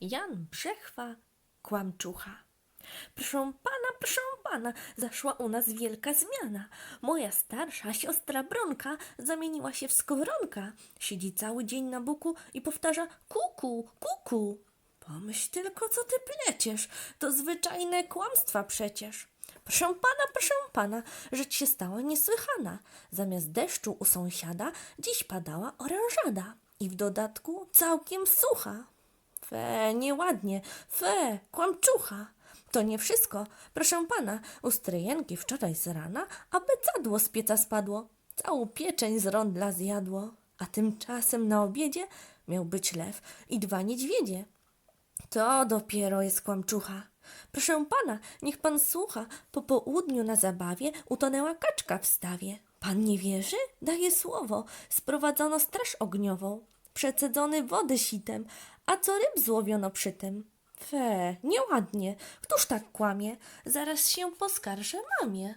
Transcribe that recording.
Jan Brzechwa, kłamczucha. Proszę pana, proszę pana, zaszła u nas wielka zmiana. Moja starsza siostra Bronka zamieniła się w skowronka. Siedzi cały dzień na buku i powtarza kuku, kuku. Pomyśl tylko, co ty pleciesz. To zwyczajne kłamstwa przecież. Proszę pana, proszę pana, rzecz się stała niesłychana. Zamiast deszczu u sąsiada dziś padała orężada. I w dodatku całkiem sucha. Fe, nieładnie, fe, kłamczucha. To nie wszystko. Proszę pana, u stryjenki wczoraj z rana abecadło z pieca spadło. Całą pieczeń z rondla zjadło. A tymczasem na obiedzie miał być lew i dwa niedźwiedzie. To dopiero jest kłamczucha. Proszę pana, niech pan słucha. Po południu na zabawie utonęła kaczka w stawie. Pan nie wierzy? Daję słowo. Sprowadzono straż ogniową. Przecedzony wody sitem. A co ryb złowiono przy tym? Fe, nieładnie. Któż tak kłamie? Zaraz się poskarżę mamie.